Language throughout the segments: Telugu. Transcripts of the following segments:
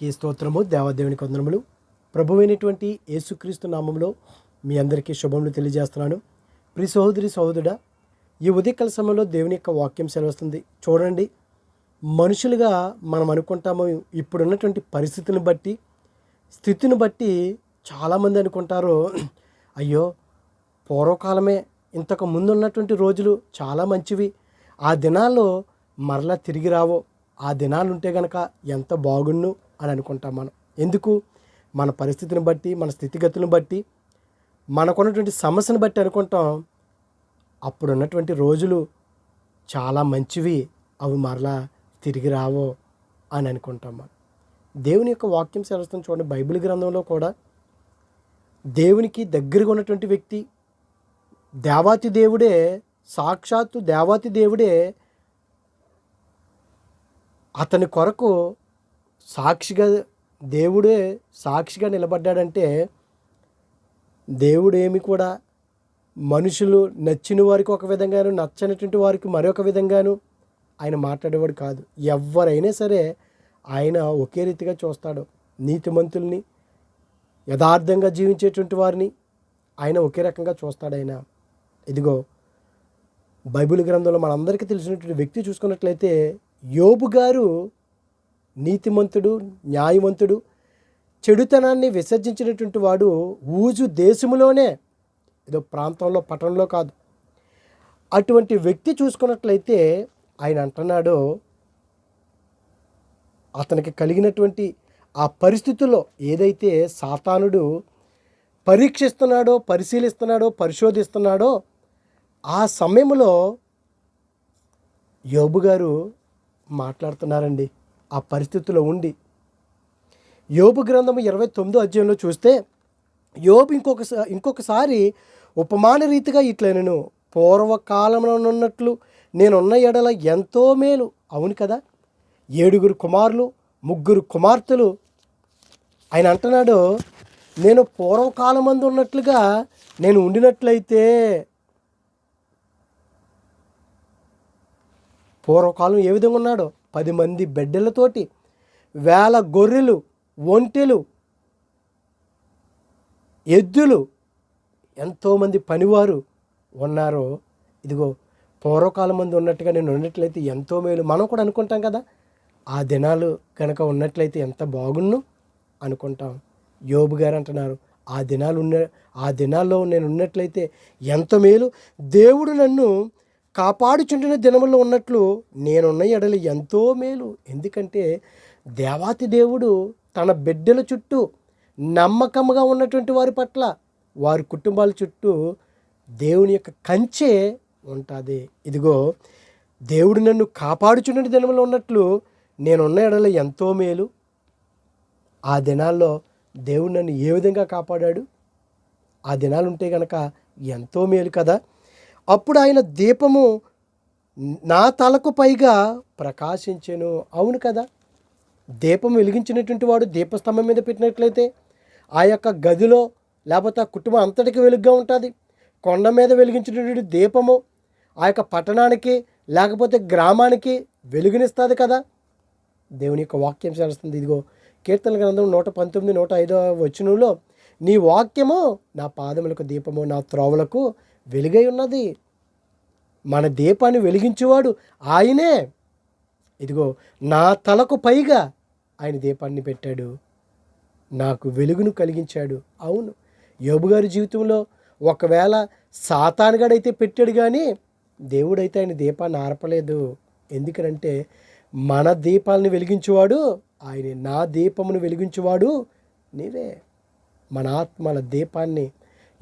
కీ స్తోత్రము దేవాదేవుని కొందరములు ప్రభువైనటువంటి యేసుక్రీస్తు నామంలో మీ అందరికీ శుభములు తెలియజేస్తున్నాను. ప్రి సహోదరి సహోదరుడా ఈ ఉదయకాల సమయంలో దేవుని యొక్క వాక్యం సెలవుస్తుంది. చూడండి మనుషులుగా మనం అనుకుంటాము ఇప్పుడున్నటువంటి పరిస్థితిని బట్టి స్థితిని బట్టి చాలామంది అనుకుంటారు అయ్యో పూర్వకాలమే ఇంతకు ముందు ఉన్నటువంటి రోజులు చాలా మంచివి. ఆ దినాల్లో మరలా తిరిగి రావో. ఆ దినాలు ఉంటే గనక ఎంత బాగుండు అని అనుకుంటాం మనం. ఎందుకు? మన పరిస్థితిని బట్టి మన స్థితిగతులను బట్టి మనకున్నటువంటి సమస్యను బట్టి అనుకుంటాం. అప్పుడు ఉన్నటువంటి రోజులు చాలా మంచివి అవి మరలా తిరిగి రావో అని అనుకుంటాం మనం. దేవుని యొక్క వాక్యం సెలవుస్తుంది చూడండి బైబిల్ గ్రంథంలో కూడా. దేవునికి దగ్గరగా ఉన్నటువంటి వ్యక్తి దేవాతి దేవుడే సాక్షాత్తు దేవాతి దేవుడే అతని కొరకు సాక్షిగా దేవుడే సాక్షిగా నిలబడ్డాడంటే దేవుడు ఏమి కూడా మనుషులు నచ్చిన వారికి ఒక విధంగాను నచ్చనటువంటి వారికి మరొక విధంగాను ఆయన మాట్లాడేవాడు కాదు. ఎవరైనా సరే ఆయన ఒకే రీతిగా చూస్తాడు. నీతిమంతుల్ని యథార్థంగా జీవించేటువంటి వారిని ఆయన ఒకే రకంగా చూస్తాడు ఆయన. ఇదిగో బైబిల్ గ్రంథంలో మనందరికీ తెలిసినటువంటి వ్యక్తి చూసుకున్నట్లయితే యోబు గారు నీతిమంతుడు న్యాయవంతుడు చెడుతనాన్ని విసర్జించినటువంటి వాడు ఊజు దేశములోనే ఏదో ప్రాంతంలో పట్టణంలో కాదు. అటువంటి వ్యక్తి చూసుకున్నట్లయితే ఆయన అంటున్నాడు అతనికి కలిగినటువంటి ఆ పరిస్థితుల్లో ఏదైతే సాతానుడు పరీక్షిస్తున్నాడో పరిశీలిస్తున్నాడో పరిశోధిస్తున్నాడో ఆ సమయంలో యోబు గారు మాట్లాడుతున్నారండి. ఆ పరిస్థితిలో ఉండి. యోబు గ్రంథము ఇరవై తొమ్మిదో అధ్యాయంలో చూస్తే యోబు ఇంకొకసారి ఇంకొకసారి ఉపమాన రీతిగా ఇట్లా నేను పూర్వకాలంలో ఉన్నట్లు నేనున్న ఎడల ఎంతో మేలు. అవును కదా? ఏడుగురు కుమారులు ముగ్గురు కుమార్తెలు. ఆయన అంటున్నాడు నేను పూర్వకాలమందు ఉన్నట్లుగా నేను ఉండినట్లయితే పూర్వకాలం ఏ విధంగా ఉన్నాడో? పది మంది బిడ్డలతోటి వేల గొర్రెలు ఒంటెలు ఎద్దులు ఎంతోమంది పనివారు ఉన్నారో ఇదిగో పూర్వకాలం మంది ఉన్నట్టుగా నేను ఉన్నట్లయితే ఎంతో మేలు. మనం కూడా అనుకుంటాం కదా ఆ దినాలు కనుక ఉన్నట్లయితే ఎంత బాగున్ను అనుకుంటాం. యోబు గారు అంటున్నారు ఆ దినాలు ఉన్న ఆ దినాల్లో నేను ఉన్నట్లయితే ఎంత మేలు. దేవుడు నన్ను కాపాడుచుండిన దినములో ఉన్నట్లు నేనున్న ఎడలు ఎంతో మేలు. ఎందుకంటే దేవాతి దేవుడు తన బిడ్డల చుట్టూ నమ్మకంగా ఉన్నటువంటి వారి పట్ల వారి కుటుంబాల చుట్టూ దేవుని యొక్క కంచె ఉంటుంది. ఇదిగో దేవుడు నన్ను కాపాడుచున్న దినంలో ఉన్నట్లు నేనున్న ఎడల ఎంతో మేలు. ఆ దినాల్లో దేవుడు నన్ను ఏ విధంగా కాపాడాడు? ఆ దినాలు ఉంటే కనుక ఎంతో మేలు కదా. అప్పుడు ఆయన దీపము నా తలకు పైగా ప్రకాశించెను. అవును కదా? దీపం వెలిగించినటువంటి వాడు దీపస్తంభం మీద పెట్టినట్లయితే ఆ యొక్క గదిలో లేకపోతే ఆ కుటుంబం అంతటికి వెలుగుగా ఉంటుంది. కొండ మీద వెలిగించినటువంటి దీపము ఆ యొక్క పట్టణానికి లేకపోతే గ్రామానికి వెలుగునిస్తుంది కదా? దేవుని యొక్క వాక్యం చేస్తుంది. ఇదిగో కీర్తన గ్రంథం నూట పంతొమ్మిది నూట ఐదో వచనంలో నీ వాక్యము నా పాదములకు దీపము నా త్రోవలకు వెలుగై ఉన్నది. మన దీపాన్ని వెలిగించేవాడు ఆయనే. ఇదిగో నా తలకు పైగా ఆయన దీపాన్ని పెట్టాడు. నాకు వెలుగును కలిగించాడు. అవును యోబు గారి జీవితంలో ఒకవేళ సాతానుగాడైతే పెట్టాడు కానీ దేవుడైతే ఆయన దీపాన్ని ఆర్పలేదు. ఎందుకనంటే మన దీపాలను వెలిగించేవాడు ఆయన. నా దీపమును వెలిగించేవాడు నీవే. మన ఆత్మల దీపాన్ని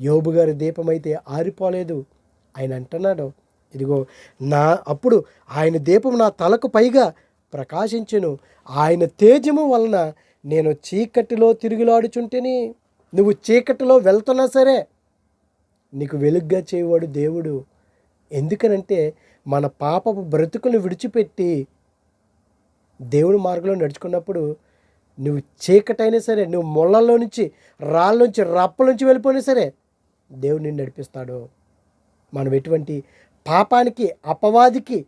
యోబు గారి అయితే ఆరిపోలేదు. ఆయన అంటున్నాడు ఇదిగో నా అప్పుడు ఆయన దీపం నా తలకు పైగా ప్రకాశించును. ఆయన తేజము వలన నేను చీకటిలో తిరుగులాడుచుంటేని. నువ్వు చీకటిలో వెళ్తున్నా సరే నీకు వెలుగ్గా చేయవాడు దేవుడు. ఎందుకనంటే మన పాపపు బ్రతుకును విడిచిపెట్టి దేవుని మార్గంలో నడుచుకున్నప్పుడు నువ్వు చీకటైనా సరే నువ్వు ముళ్ళల్లో నుంచి రాళ్ళ నుంచి రప్పల నుంచి వెళ్ళిపోయినా సరే దేవుడు నిన్ను మనం ఎటువంటి పాపానికి అపవాదికి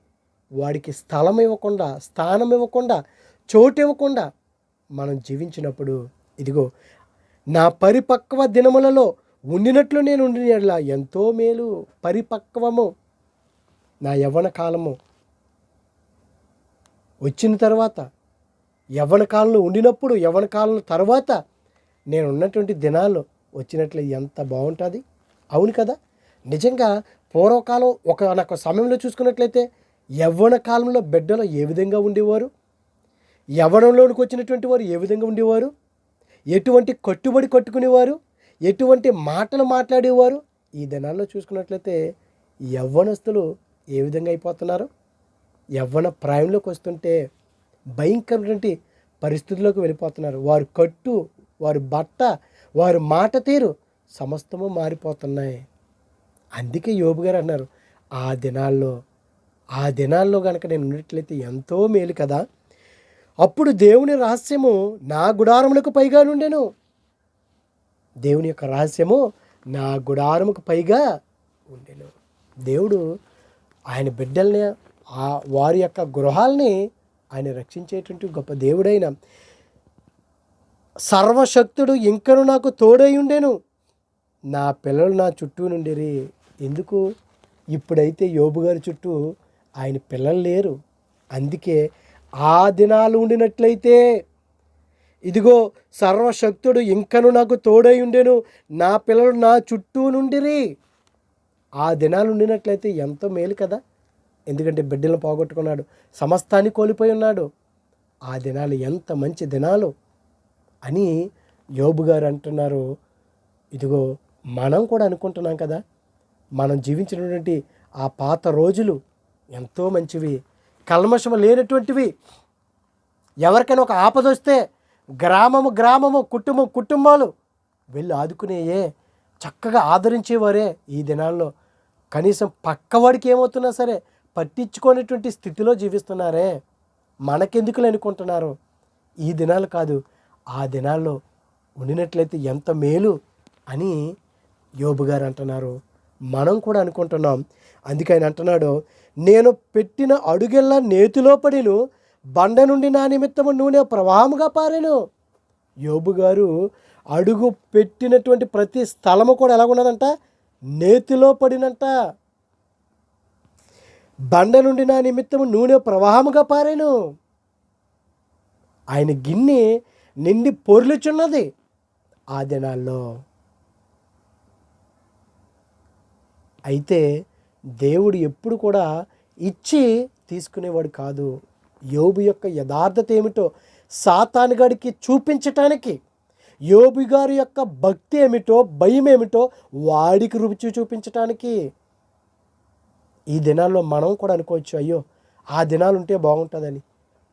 వాడికి స్థలం ఇవ్వకుండా స్థానం ఇవ్వకుండా చోటు ఇవ్వకుండా మనం జీవించినప్పుడు ఇదిగో నా పరిపక్వ దినములలో ఉండినట్లు నేను ఉండినట్లా ఎంతో మేలు పరిపక్వము నా యవ్వన కాలము. వచ్చిన తర్వాత యవ్వన కాలంలో ఉండినప్పుడు యవ్వన కాలం తర్వాత నేను ఉన్నటువంటి దినాలు వచ్చినట్లు ఎంత బాగుంటుంది? అవును కదా? నిజంగా పూర్వకాలం ఒక సమయంలో చూసుకున్నట్లయితే యవ్వన కాలంలో బిడ్డలు ఏ విధంగా ఉండేవారు? యవ్వనంలోనికి వచ్చినటువంటి వారు ఏ విధంగా ఉండేవారు? ఎటువంటి కట్టుబడి కట్టుకునేవారు? ఎటువంటి మాటలు మాట్లాడేవారు? ఈ దినాల్లో చూసుకున్నట్లయితే యవ్వనస్తులు ఏ విధంగా అయిపోతున్నారు? యవ్వన ప్రాయంలోకి వస్తుంటే భయంకరమైనటువంటి పరిస్థితుల్లోకి వెళ్ళిపోతున్నారు. వారు కట్టు వారి బట్ట వారి మాట తీరు సమస్తము మారిపోతున్నాయి. అందుకే యోబు గారు అన్నారు ఆ దినాల్లో ఆ దినాల్లో కనుక నేను ఉన్నట్లయితే ఎంతో మేలు కదా. అప్పుడు దేవుని రహస్యము నా గుడారములకు పైగా నుండెను. దేవుని యొక్క రహస్యము నా గుడారముకు పైగా ఉండెను. దేవుడు ఆయన బిడ్డల్ని ఆ వారి యొక్క గృహాల్ని ఆయన రక్షించేటువంటి గొప్ప దేవుడైన సర్వశక్తుడు ఇంకను నాకు తోడై ఉండెను. నా పిల్లలు నా చుట్టూ నుండిరి. ఎందుకు? ఇప్పుడైతే యోబు గారి చుట్టూ ఆయన పిల్లలు లేరు. అందుకే ఆ దినాలు ఉండినట్లయితే ఇదిగో సర్వశక్తుడు ఇంకను నాకు తోడై ఉండెను. నా పిల్లలు నా చుట్టూ నుండిరి. ఆ దినాలు ఉండినట్లయితే ఎంతో మేలు కదా. ఎందుకంటే బిడ్డలను పోగొట్టుకున్నాడు సమస్తాన్ని కోల్పోయి ఉన్నాడు. ఆ దినాలు ఎంత మంచి దినాలు అని యోబు గారు అంటున్నారు. ఇదిగో మనం కూడా అనుకుంటున్నాం కదా. మనం జీవించినటువంటి ఆ పాత రోజులు ఎంతో మంచివి. కల్మషము లేనటువంటివి. ఎవరికైనా ఒక ఆపద వస్తే గ్రామము గ్రామము కుటుంబం కుటుంబాలు వెళ్ళి ఆదుకునేయే చక్కగా ఆదరించేవారే ఈ దినాల్లో. కనీసం పక్కవాడికి ఏమవుతున్నా సరే పట్టించుకునేటువంటి స్థితిలో జీవిస్తున్నారే. మనకెందుకులు అనుకుంటున్నారు? ఈ దినాలు కాదు ఆ దినాల్లో ఉండినట్లయితే ఎంత మేలు అని యోబు గారు అంటున్నారు. మనం కూడా అనుకుంటున్నాం. అందుకే ఆయన అంటున్నాడు నేను పెట్టిన అడుగెల్లా నేతిలో పడిను బండ నుండి నా నిమిత్తము నూనె ప్రవాహముగా పారాను. యోబు గారు అడుగు పెట్టినటువంటి ప్రతి స్థలము కూడా ఎలాగున్నదంట? నేతిలో పడినంట. బండ నుండి నా నిమిత్తము నూనె ప్రవాహముగా పారాను. ఆయన గిన్నె నిండి పొర్లుచున్నది ఆ దినాల్లో. అయితే దేవుడు ఎప్పుడు కూడా ఇచ్చి తీసుకునేవాడు కాదు. యోబు యొక్క యథార్థత ఏమిటో సాతానుగాడికి చూపించటానికి యోబు గారి యొక్క భక్తి ఏమిటో భయం ఏమిటో వాడికి రుచి చూపించటానికి ఈ దినాల్లో మనం కూడా అనుకోవచ్చు అయ్యో ఆ దినాలు ఉంటే బాగుంటుందని.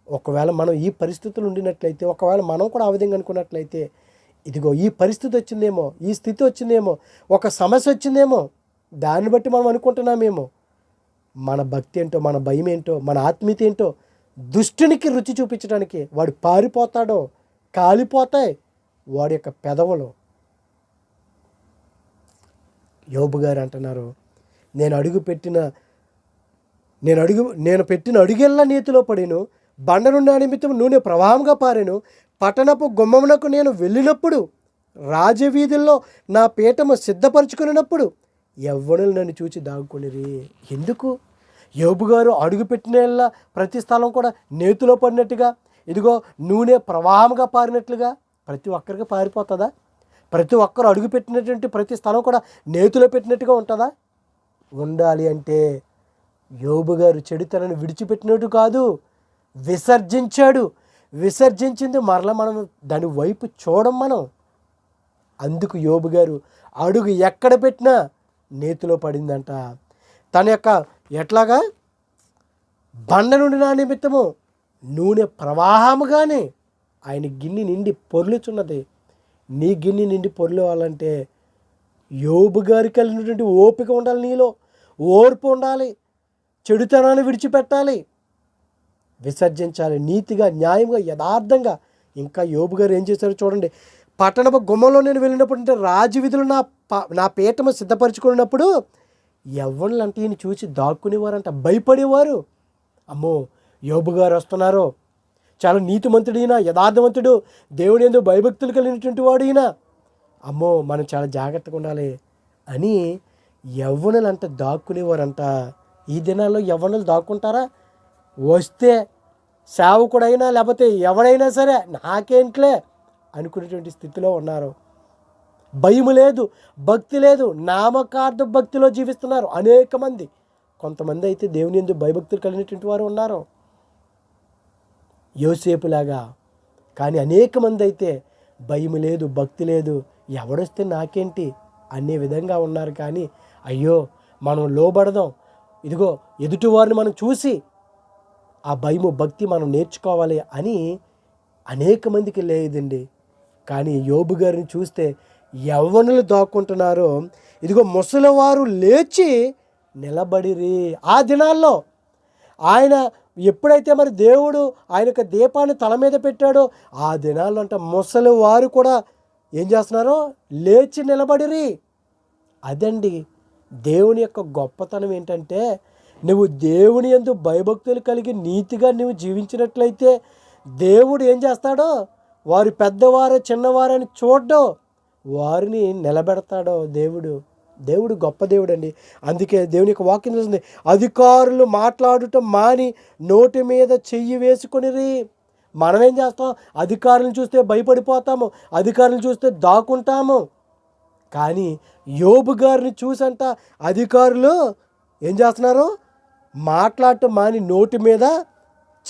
ఒకవేళ మనం ఈ పరిస్థితులు ఉండినట్లయితే ఒకవేళ మనం కూడా ఆ విధంగా అనుకున్నట్లయితే ఇదిగో ఈ పరిస్థితి వచ్చిందేమో ఈ స్థితి వచ్చిందేమో ఒక సమస్య వచ్చిందేమో దాన్ని బట్టి మనం అనుకుంటున్నామేమో మన భక్తి ఏంటో మన భయం ఏంటో మన ఆత్మీయత ఏంటో దుష్టునికి రుచి చూపించడానికి వాడు పారిపోతాడో కాలిపోతాయి వాడి యొక్క పెదవులు. యోబు గారు అంటున్నారు నేను అడుగు పెట్టిన నేను అడుగు నేను పెట్టిన అడుగెల్లా నీతిలో పడిను. బండ నుండి నిమిత్తం నూనె ప్రవాహంగా పారాను. పట్టణపు గుమ్మమునకు నేను వెళ్ళినప్పుడు రాజవీధుల్లో నా పీఠము సిద్ధపరచుకున్నప్పుడు ఎవ్వనులు నన్ను చూచి దాగుకునిరి ఎందుకు? యోబు గారు అడుగుపెట్టిన ప్రతి స్థలం కూడా నేతిలో పడినట్టుగా ఇదిగో నూనె ప్రవాహంగా పారినట్లుగా ప్రతి ఒక్కరికి పారిపోతుందా? ప్రతి ఒక్కరు అడుగుపెట్టినటువంటి ప్రతి స్థలం కూడా నేతిలో పెట్టినట్టుగా ఉంటుందా? ఉండాలి అంటే యోబు గారు చెడుతనను విడిచిపెట్టినట్టు కాదు విసర్జించాడు. విసర్జించింది మరలా మనం దాని వైపు చూడం మనం. అందుకు యోబు గారు అడుగు ఎక్కడ పెట్టినా నేతిలో పడిందంట. తన యొక్క ఎట్లాగా? బండ నుండి నా నిమిత్తము నూనె ప్రవాహముగానే ఆయన గిన్నె నిండి పొర్లుచున్నది. నీ గిన్నె నిండి పొర్లేవాలంటే యోబు గారికి కలిగినటువంటి ఓపిక ఉండాలి నీలో. ఓర్పు ఉండాలి. చెడుతనాన్ని విడిచిపెట్టాలి. విసర్జించాలి. నీతిగా న్యాయంగా యథార్థంగా. ఇంకా యోబు గారు ఏం చేశారో చూడండి. పట్టణపు గుమ్మంలో నేను వెళ్ళినప్పుడు అంటే రాజవిధులు నా నా పీఠము సిద్ధపరచుకున్నప్పుడు యవ్వనులు అంటే ఈయన చూసి దాక్కునేవారంట భయపడేవారు. అమ్మో యోబు గారు వస్తున్నారు. చాలా నీతిమంతుడు ఈయన యథార్థవంతుడు దేవుడు ఎందుకు భయభక్తులు కలిగినటువంటి వాడు ఈయన అమ్మో మనం చాలా జాగ్రత్తగా ఉండాలి అని యవ్వనులంట దాక్కునేవారంట. ఈ దినాల్లో యవ్వనులు దాక్కుంటారా? వస్తే సేవకుడైనా లేకపోతే ఎవడైనా సరే నాకేంట్లే? అనుకునేటువంటి స్థితిలో ఉన్నారు. భయం లేదు భక్తి లేదు నామకార్థ భక్తిలో జీవిస్తున్నారు అనేక మంది. కొంతమంది అయితే దేవుని ఎందుకు భయభక్తులు కలిగినటువంటి వారు ఉన్నారు. యోసేపులాగా కానీ అనేక మంది అయితే భయం లేదు భక్తి లేదు ఎవడొస్తే నాకేంటి అనే విధంగా ఉన్నారు. కానీ అయ్యో మనం లోబడదాం. ఇదిగో ఎదుటివారిని మనం చూసి ఆ భయము భక్తి మనం నేర్చుకోవాలి అని అనేక మందికి లేదండి. కానీ యోబు గారిని చూస్తే యవ్వనులు దాక్కుంటున్నారో. ఇదిగో ముసలివారు లేచి నిలబడిరి ఆ దినాల్లో. ఆయన ఎప్పుడైతే మరి దేవుడు ఆయన యొక్క దీపాన్ని తల మీద పెట్టాడో ఆ దినాల్లో అంట ముసలి వారు కూడా ఏం చేస్తున్నారో? లేచి నిలబడిరి. అదండి దేవుని యొక్క గొప్పతనం ఏంటంటే నువ్వు దేవుని ఎందు భయభక్తులు కలిగి నీతిగా నువ్వు జీవించినట్లయితే దేవుడు ఏం చేస్తాడో? వారు పెద్దవారు చిన్నవారని చూడ్డో వారిని నిలబెడతాడో దేవుడు. దేవుడు గొప్ప దేవుడు అండి అందుకే దేవుని యొక్క వాక్యం చూస్తుంది అధికారులు మాట్లాడటం మాని నోటి మీద చెయ్యి వేసుకొనిరి. మనం ఏం చేస్తాం? అధికారులను చూస్తే భయపడిపోతాము అధికారులను చూస్తే దాక్కుంటాము. కానీ యోబు గారిని చూసంట అధికారులు ఏం చేస్తున్నారు? మాట్లాడటం మాని నోటి మీద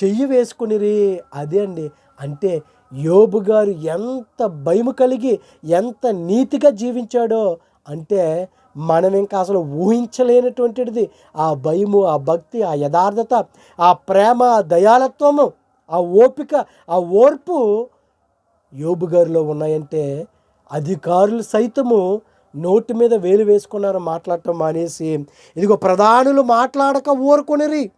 చెయ్యి వేసుకునిరి. అదే అండి. అంటే యోబు గారు ఎంత భయము కలిగి ఎంత నీతిగా జీవించాడో అంటే మనం ఇంకా అసలు ఊహించలేనటువంటిది. ఆ భయము ఆ భక్తి ఆ యథార్థత ఆ ప్రేమ ఆ దయాలత్వము ఆ ఓపిక ఆ ఓర్పు యోబు గారిలో ఉన్నాయంటే అధికారులు సైతము నోటి మీద వేలు వేసుకున్నారు మాట్లాడటం మానేసి. ఇదిగో ప్రధానులు మాట్లాడక ఊరుకొనిరి.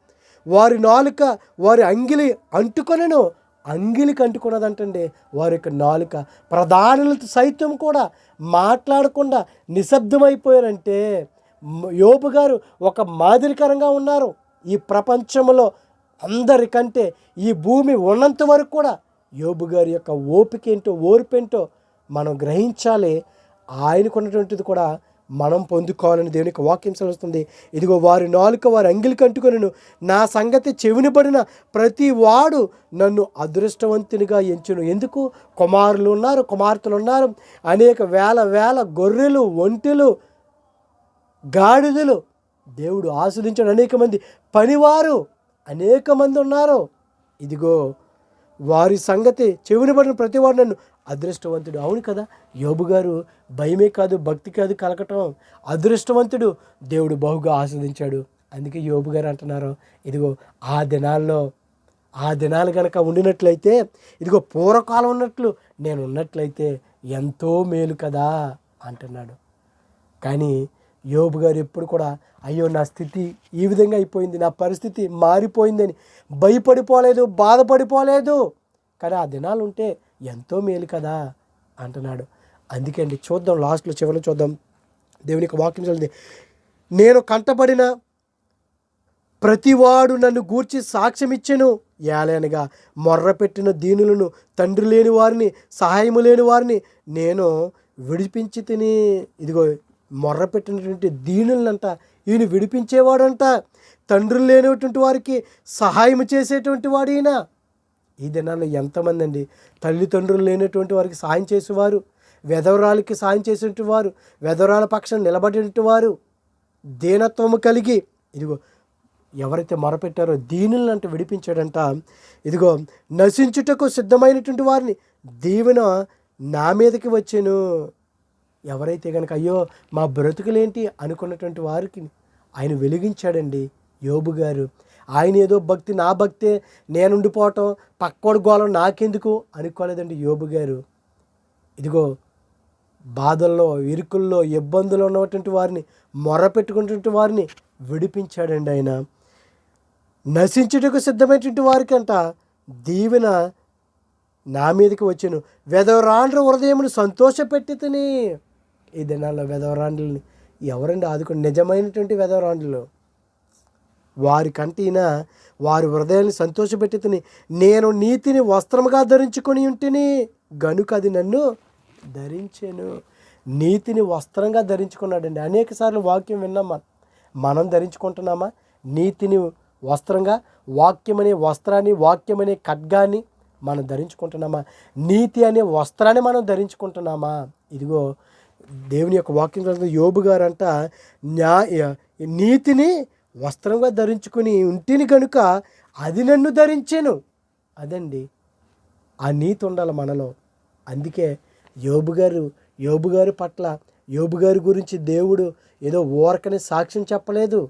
వారి నాలుక వారి అంగిలి అంటుకొనను. అంగిలి అంటుకున్నదంటండి వారి యొక్క నాలుక ప్రధానులతో సైతం కూడా మాట్లాడకుండా నిశ్శబ్దమైపోయారంటే యోబు గారు ఒక మాదిరికరంగా ఉన్నారు. ఈ ప్రపంచంలో అందరికంటే ఈ భూమి ఉన్నంత వరకు కూడా యోబు గారి యొక్క ఓపిక ఏంటో ఓర్పేంటో మనం గ్రహించాలి. ఆయనకున్నటువంటిది కూడా మనం పొందుకోవాలని దేవునికి వాక్యం సెలవుస్తుంది. ఇదిగో వారి నాలుక వారి అంగిలి కంటుకొనను నా సంగతి చెవినబడిన ప్రతి వాడు నన్ను అదృష్టవంతునిగా ఎంచును. ఎందుకు? కుమారులు ఉన్నారు కుమార్తెలు ఉన్నారు. అనేక వేల వేల గొర్రెలు ఒంటెలు గాడిదలు దేవుడు ఆస్వాదించిన అనేక మంది పనివారు అనేక మంది ఉన్నారు. ఇదిగో వారి సంగతి చెవినబడిన ప్రతివాడు నన్ను అదృష్టవంతుడు. అవును కదా? యోబు గారు భయమే కాదు భక్తి కాదు కలకటం. అదృష్టవంతుడు. దేవుడు బహుగా ఆస్వాదించాడు. అందుకే యోబు గారు అంటున్నారు ఇదిగో ఆ దినాల్లో ఆ దినాలు కనుక ఉండినట్లయితే ఇదిగో పూర్వకాలం ఉన్నట్లు నేను ఉన్నట్లయితే ఎంతో మేలు కదా? అంటున్నాడు. కానీ యోబు గారు ఎప్పుడు కూడా అయ్యో నా స్థితి ఈ విధంగా అయిపోయింది నా పరిస్థితి మారిపోయిందని భయపడిపోలేదు బాధపడిపోలేదు. కానీ ఆ దినాలు ఉంటే ఎంతో మేలు కదా అంటున్నాడు. అందుకే అండి చూద్దాం లాస్ట్లో చివరిలో చూద్దాం. దేవుని వాక్యం చదివింది నేను కంటబడిన ప్రతివాడు నన్ను గూర్చి సాక్ష్యం సాక్ష్యమిచ్చెను ఏలనగా మొర్రపెట్టిన దీనులను తండ్రి లేని వారిని సహాయము లేని వారిని నేను విడిపించి తిని ఇదిగో మొర్రపెట్టినటువంటి దీనులనంట ఈయన విడిపించేవాడంట. తండ్రులు లేనటువంటి వారికి సహాయం చేసేటువంటి వాడు ఈయన ఈ దినాల్లో ఎంతమంది అండి తల్లిదండ్రులు లేనటువంటి వారికి సాయం చేసేవారు. వెధవరాలకి సాయం చేసేటువంటి వారు. వెధవరాల పక్షం నిలబడినటువంటి వారు. దీనత్వము కలిగి ఇదిగో ఎవరైతే మొరపెట్టారో దీనులంట విడిపించాడంట. ఇదిగో నశించుటకు సిద్ధమైనటువంటి వారిని దీవెన నా మీదకి వచ్చాను. ఎవరైతే కనుక అయ్యో మా బ్రతుకులేంటి అనుకున్నటువంటి వారికి ఆయన వెలిగించాడండి. యోబు గారు ఆయన ఏదో భక్తి నా భక్తే నేనుండిపోవటం పక్కోడు గోళం నాకెందుకు? అనుకోలేదండి యోబు గారు. ఇదిగో బాధల్లో ఇరుకుల్లో ఇబ్బందులు ఉన్నటువంటి వారిని మొరపెట్టుకున్నటువంటి వారిని విడిపించాడండి ఆయన. నశించుటకు సిద్ధమైనటువంటి వారికంట దీవెన నా మీదకి వచ్చాను. వెదవరాండ్ర హృదయమును సంతోషపెట్టి తిని ఈ దినాల్లో వెధవరాండ్లని ఎవరండి ఆదుకుని? నిజమైనటువంటి వెధవరాండ్లు వారి కంటినా వారి హృదయాన్ని సంతోషపెట్టి నేను నీతిని వస్త్రముగా ధరించుకొని ఉంటిని గనుక అది నన్ను ధరించాను. నీతిని వస్త్రంగా ధరించుకున్నాడండి. అనేక సార్లు వాక్యం విన్నాం మనం మనం ధరించుకుంటున్నామా? నీతిని వస్త్రంగా వాక్యం అనే వస్త్రాన్ని వాక్యం అనే ఖడ్గాన్ని మనం ధరించుకుంటున్నామా? నీతి అనే వస్త్రాన్ని మనం ధరించుకుంటున్నామా? ఇదిగో దేవుని యొక్క వాక్యం గ్రంథం యోబు గారంట న్యాయ నీతిని వస్త్రంగా ధరించుకుని ఉంటిని కనుక అది నన్ను ధరించాను. అదండి. ఆ నీతి ఉండాలి మనలో. అందుకే యోబు గారు యోబు గారి పట్ల యోబు గారి గురించి దేవుడు ఏదో ఊరకని సాక్ష్యం చెప్పలేదు.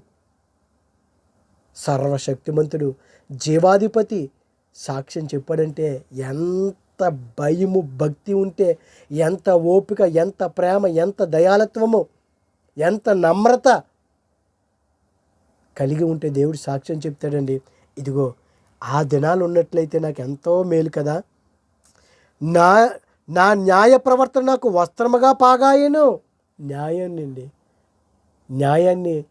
సర్వశక్తిమంతుడు జీవాధిపతి సాక్ష్యం చెప్పాడంటే ఎంత భయము భక్తి ఉంటే ఎంత ఓపిక ఎంత ప్రేమ ఎంత దయాలత్వము ఎంత నమ్రత కలిగి ఉంటే దేవుడు సాక్ష్యం చెప్తాడండి. ఇదిగో ఆ దినాలు ఉన్నట్లయితే నాకు ఎంతో మేలు కదా. నా నా న్యాయ ప్రవర్తన నాకు వస్త్రముగా పాగాయను. న్యాయాన్ని అండి న్యాయాన్ని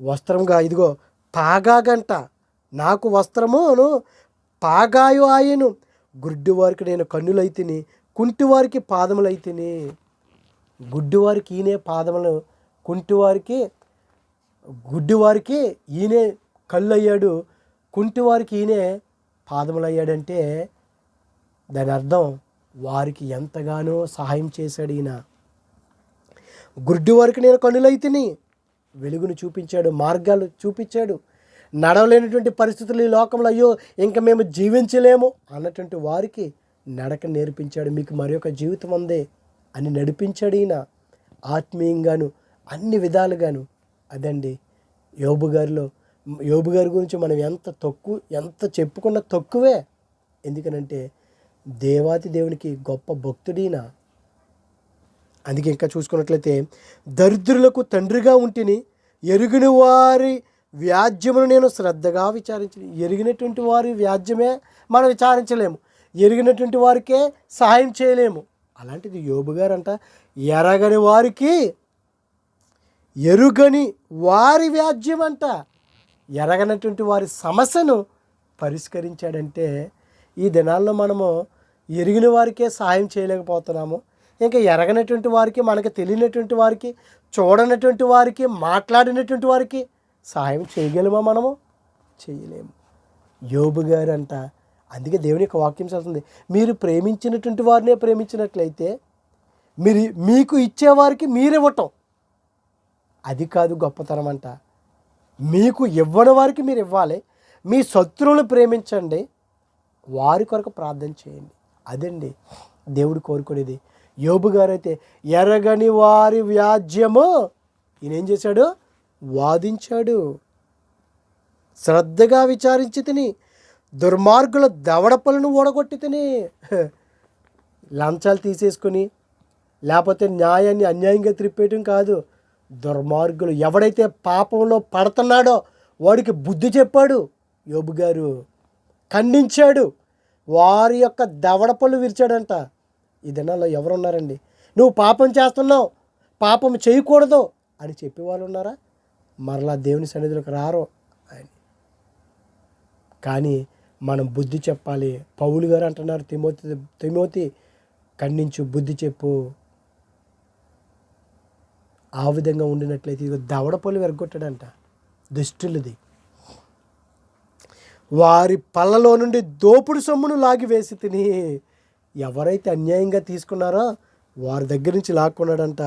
వస్త్రంగా ఇదిగో పాగాగంట. నాకు వస్త్రమును పాగాయు ఆయను. గుడ్డి వారికి నేను కన్నులైతిని కుంటి వారికి పాదములైతిని గుడ్డివారికి ఈయనే పాదములు కుంటి గుడ్డివారికి వారికి ఈయనే కళ్ళు అయ్యాడు కుంటివారికి ఈయనే పాదములు అయ్యాడంటే దాని అర్థం వారికి ఎంతగానో సహాయం చేశాడు ఈయన. గుడ్డి వారికి నేను కన్నులైతిని వెలుగును చూపించాడు మార్గాలు చూపించాడు. నడవలేనటువంటి పరిస్థితులు ఈ లోకంలో అయ్యో ఇంకా మేము జీవించలేము అన్నటువంటి వారికి నడక నేర్పించాడు. మీకు మరి ఒక జీవితం ఉందే అని నడిపించాడు ఈయన. ఆత్మీయంగాను అన్ని విధాలుగాను. అదండి. యోబు గారిలో యోబు గారి గురించి మనం ఎంత తక్కువ ఎంత చెప్పుకున్న తక్కువే. ఎందుకనంటే దేవాతి దేవునికి గొప్ప భక్తుడీన అందుకే ఇంకా చూసుకున్నట్లయితే దరిద్రులకు తండ్రిగా ఉంటిని ఎరుగుని వారి వ్యాజ్యమును నేను శ్రద్ధగా విచారించిన. ఎరిగినటువంటి వారి వ్యాజ్యమే మనం విచారించలేము. ఎరిగినటువంటి వారికే సహాయం చేయలేము. అలాంటిది యోబు గారంట ఎరగని వారికి ఎరుగని వారి వ్యాజ్యం అంట. ఎరగనటువంటి వారి సమస్యను పరిష్కరించాడంటే ఈ దినాల్లో మనము ఎరిగిన వారికే సహాయం చేయలేకపోతున్నాము. ఇంకా ఎరగనటువంటి వారికి మనకి తెలియనటువంటి వారికి చూడనటువంటి వారికి మాట్లాడినటువంటి వారికి సహాయం చేయగలమా మనము? చేయలేము. యోబు గారు అంట అందుకే దేవుని యొక్క వాక్యం చదువుతుంది. మీరు ప్రేమించినటువంటి వారినే ప్రేమించినట్లయితే మీరు మీకు ఇచ్చేవారికి మీరివ్వటం. అది కాదు గొప్పతనం అంట. మీకు ఇవ్వని వారికి మీరు ఇవ్వాలి. మీ శత్రువులు ప్రేమించండి. వారి కొరకు ప్రార్థన చేయండి. అదండి దేవుడు కోరుకునేది. యోబు గారైతే ఎరగని వారి వ్యాజ్యము ఈయనేం చేశాడు? వాదించాడు. శ్రద్ధగా విచారించి తిని దుర్మార్గుల దవడపలను ఓడగొట్టి తిని లంచాలు తీసేసుకొని లేకపోతే న్యాయాన్ని అన్యాయంగా త్రిప్పేయటం కాదు. దుర్మార్గులు ఎవడైతే పాపంలో పడుతున్నాడో వాడికి బుద్ధి చెప్పాడు. యోబు గారు ఖండించాడు. వారి యొక్క దవడపళ్ళు విరిచాడంట. ఈ దినాల్లో ఎవరున్నారండి? నువ్వు పాపం చేస్తున్నావు పాపం చేయకూడదు అని చెప్పేవాళ్ళు ఉన్నారా? మరలా దేవుని సన్నిధిలోకి రారు అని కానీ మనం బుద్ధి చెప్పాలి. పౌలు గారు అంటున్నారు తిమోతి తిమోతి ఖండించు బుద్ధి చెప్పు. ఆ విధంగా ఉండినట్లయితే ఇదిగో దవడపల్లి వెరగొట్టాడంట దుష్టులది. వారి పళ్ళలో నుండి దోపుడు సొమ్మును లాగి వేసి తిని ఎవరైతే అన్యాయంగా తీసుకున్నారో వారి దగ్గర నుంచి లాక్కున్నాడంట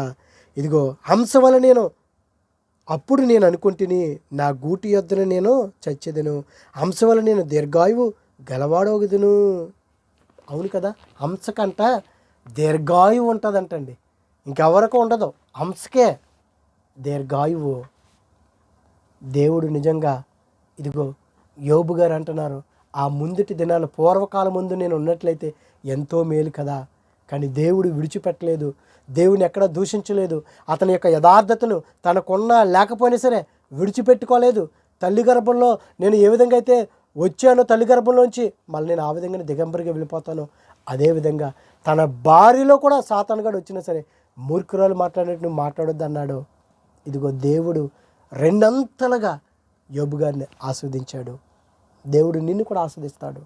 ఇదిగో హంస వల్ల నేను అప్పుడు నేను అనుకుంటుని నా గూటి యొద్దన నేను చచ్చేదను. హంస వల్ల నేను దీర్ఘాయువు గలవాడోగదును అవును కదా హంసకంట దీర్ఘాయువు ఉంటుందంటండి. ఇంకెవరకు ఉండదు. హంసకే దీర్ఘాయువు. దేవుడు నిజంగా ఇదిగో యోబు గారు అంటున్నారు ఆ ముందుటి దినాలు పూర్వకాలం ముందు నేను ఉన్నట్లయితే ఎంతో మేలు కదా. కానీ దేవుడు విడిచిపెట్టలేదు. దేవుని ఎక్కడ దూషించలేదు. అతని యొక్క యథార్థతను తనకున్న లేకపోయినా సరే విడిచిపెట్టుకోలేదు. తల్లి గర్భంలో నేను ఏ విధంగా అయితే వచ్చానో తల్లి గర్భంలోంచి మళ్ళీ నేను ఆ విధంగానే దిగంబరిగా వెళ్ళిపోతాను. అదేవిధంగా తన భార్యలో కూడా సాతానుగాడు వచ్చినా సరే మూర్ఖురాలు మాట్లాడేట్టు నువ్వు మాట్లాడొద్దు అన్నాడు ఇదిగో దేవుడు రెండంతలుగా యోబు గారిని ఆస్వాదించాడు. దేవుడు నిన్ను కూడా ఆస్వాదిస్తాడు.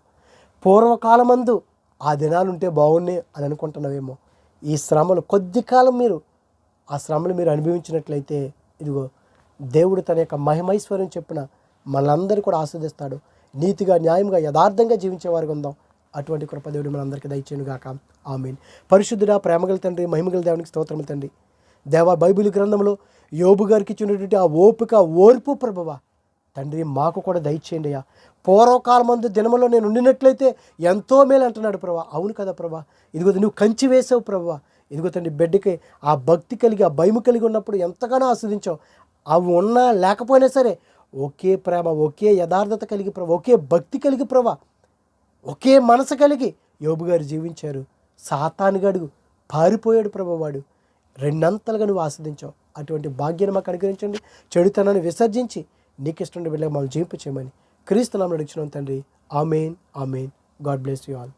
పూర్వకాలమందు ఆ దినాలు ఉంటే బాగున్నాయి అని అనుకుంటున్నావేమో. ఈ శ్రమలు కొద్ది కాలం మీరు ఆ శ్రమలు మీరు అనుభవించినట్లయితే ఇదిగో దేవుడు తన యొక్క మహిమైశ్వర్యం చెప్పిన మనందరూ కూడా ఆస్వాదిస్తాడు. నీతిగా న్యాయంగా యథార్థంగా జీవించేవారుగా ఉందాం. అటువంటి కృప దేవుడు మనందరికీ దయచేయను గాక. ఆమెన్. పరిశుద్ధుడ ప్రేమగల తండ్రి మహిమగల దేవునికి స్తోత్రము తండ్రి. దేవా బైబిల్ గ్రంథంలో యోబు గారికి ఇచ్చినటువంటి ఆ ఓపిక ఓర్పు ప్రభువ తండ్రి మాకు కూడా దయచేయండి అయ్యా. పూర్వకాలం మందు దినములో నేను ఉండినట్లయితే ఎంతో మేలు అంటున్నాడు ప్రభా అవును కదా ప్రభా ఇదిగో నువ్వు కంచి వేసావు ప్రభా ఇదిగో తండ్రి బిడ్డకి ఆ భక్తి కలిగి ఆ భయం కలిగి ఉన్నప్పుడు ఎంతగానో ఆస్వాదించావు. అవి ఉన్నా లేకపోయినా సరే ఒకే ప్రేమ ఒకే యథార్థత కలిగి ప్రభా ఒకే భక్తి కలిగి ప్రభా. ఒకే మనసు కలిగి యోబు గారు జీవించారు. సాతానుగాడు పారిపోయాడు ప్రభువాడు. రెండంతలుగా నువ్వు ఆస్వాదించావు. అటువంటి భాగ్యాన్ని మాకు అనుగ్రహించండి. చెడుతనాన్ని విసర్జించి నీకు ఇష్టం వెళ్ళి మమ్మల్ని జీవింప చేయమని క్రీస్తు నామని తండ్రి. Amen amen. God bless you all.